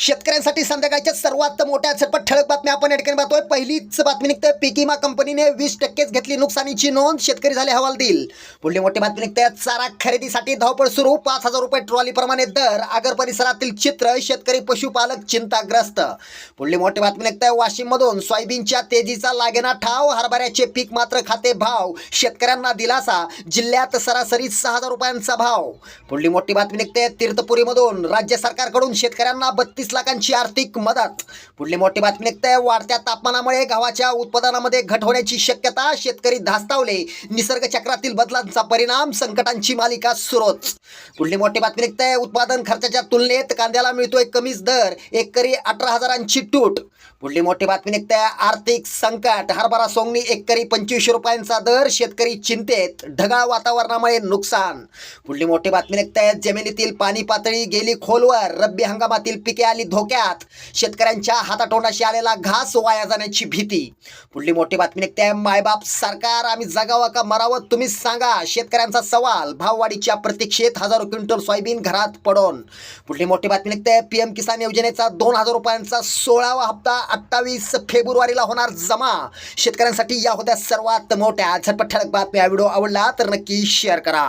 शेतकऱ्यांसाठी संध्याकाळच्या सर्वात मोठ्या झटपट ठळक बातम्या आपण ठिकाणी पाहतोय. पहिलीच बातमी निघते. पीक विमा कंपनीने वीस टक्केच घेतली नुकसानीची नोंद. शेतकरी झाले हवालदिल. पुढली मोठी बातमी निघते. चारा खरेदीसाठी धावपळ सुरू. पाच हजार रुपये ट्रॉली प्रमाणे दर. आगर परिसरातील चित्र शेतकरी पशुपालक चिंताग्रस्त. पुढली मोठी बातमी निघते. वाशिम मधून सोयाबीनच्या तेजीचा लागेना ठाव. हरभऱ्याचे पीक मात्र खाते भाव. शेतकऱ्यांना दिलासा. जिल्ह्यात सरासरी सहा हजार रुपयांचा भाव. पुढली मोठी बातमी निघते. तीर्थपुरीमधून राज्य सरकारकडून शेतकऱ्यांना बत्तीस लाखांची आर्थिक मदत. पुढली मोठी बातमी निघते. वाढत्या तापमानामुळे गव्हाच्या उत्पादनामध्ये घट होण्याची शक्यता शेतकरी धास्तावले. निसर्ग चक्रातील बदलांचा परिणाम संकटांची मालिका सुरूच पुढली मोठी बातमी निघते. उत्पादन खर्चाच्या तुलनेत कांद्याला मिळतोय कमीच दर. एकरी अठरा हजारांची तूट. पुढली मोठी बातमी निघते. आर्थिक संकट. हरभरा सोंगणी एकरी पंचवीसशे रुपयांचा दर. शेतकरी चिंतेत. ढगाळ वातावरणामुळे नुकसान. पुढली मोठी बातमी निघते. जमिनीतील पाणी पातळी गेली खोलवर रब्बी हंगामातील पिके आली धोक्यात. शेतकऱ्यांच्या हातातोंडाशी आलेला घास वाया जाण्याची भीती. पुढली मोठी बातमी निघते मायबाप सरकार. आम्ही जगावं का मरावं तुम्हीच सांगा. शेतकऱ्यांचा सवाल. भाववाढीच्या प्रतीक्षेत हजारो क्विंटल सोयाबीन घरात पडून. पुढली मोठी बातमी निघते पीएम किसान योजनेचा दोन हजार रुपयांचा सोळावा हप्ता अठ्ठावीस फेब्रुवारीला होणार जमा. शेतकऱ्यांसाठी या होत्या सर्वात मोठ्या झटपट ठळक बातम्या. व्हिडिओ आवडला तर नक्की शेअर करा.